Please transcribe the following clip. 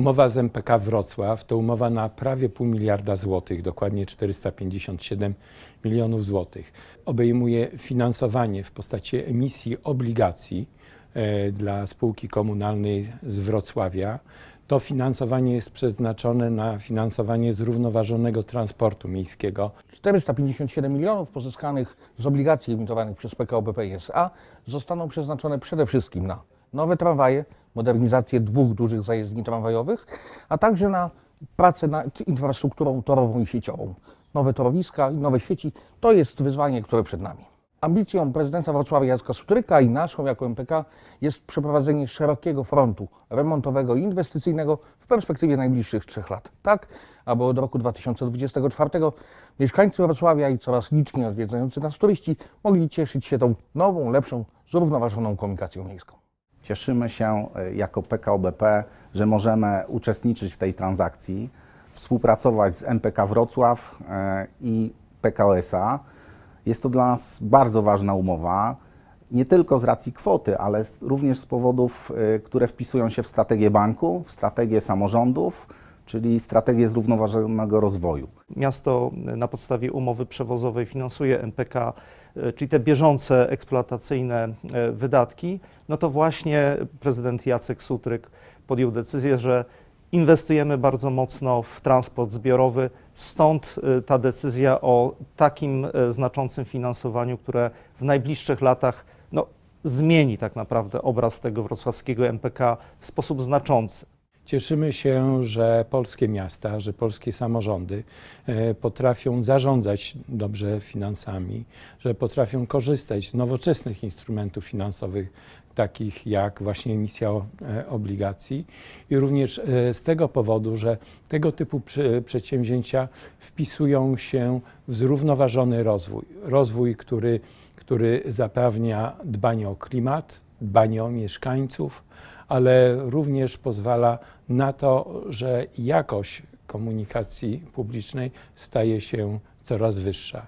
Umowa z MPK Wrocław to umowa na prawie pół miliarda złotych, dokładnie 457 milionów złotych. Obejmuje finansowanie w postaci emisji obligacji e, dla spółki komunalnej z Wrocławia. To finansowanie jest przeznaczone na finansowanie zrównoważonego transportu miejskiego. 457 milionów pozyskanych z obligacji emitowanych przez PKO BP SA zostaną przeznaczone przede wszystkim na nowe tramwaje, modernizację dwóch dużych zajezdni tramwajowych, a także na pracę nad infrastrukturą torową i sieciową. Nowe torowiska i nowe sieci to jest wyzwanie, które przed nami. Ambicją prezydenta Wrocławia Jacka Sutryka i naszą jako MPK jest przeprowadzenie szerokiego frontu remontowego i inwestycyjnego w perspektywie najbliższych trzech lat. Tak, aby od roku 2024 mieszkańcy Wrocławia i coraz liczniej odwiedzający nas turyści mogli cieszyć się tą nową, lepszą, zrównoważoną komunikacją miejską. Cieszymy się e, jako PKO BP, że możemy uczestniczyć w tej transakcji, współpracować z MPK Wrocław e, i PKO SA. Jest to dla nas bardzo ważna umowa, nie tylko z racji kwoty, ale również z powodów, e, które wpisują się w strategię banku, w strategię samorządów, czyli strategię zrównoważonego rozwoju. Miasto na podstawie umowy przewozowej finansuje MPK, e, czyli te bieżące eksploatacyjne e, wydatki, no to właśnie prezydent Jacek Sutryk podjął decyzję, że inwestujemy bardzo mocno w transport zbiorowy, stąd e, ta decyzja o takim znaczącym finansowaniu, które w najbliższych latach no, zmieni tak naprawdę obraz tego wrocławskiego MPK w sposób znaczący. Cieszymy się, że polskie miasta, że polskie samorządy e, potrafią zarządzać dobrze finansami, że potrafią korzystać z nowoczesnych instrumentów finansowych, takich jak właśnie emisja e, obligacji i również e, z tego powodu, że tego typu prze- przedsięwzięcia wpisują się w zrównoważony rozwój. Rozwój, który, który zapewnia dbanie o klimat, dbanie o mieszkańców, ale również pozwala na to, że jakość komunikacji publicznej staje się coraz wyższa.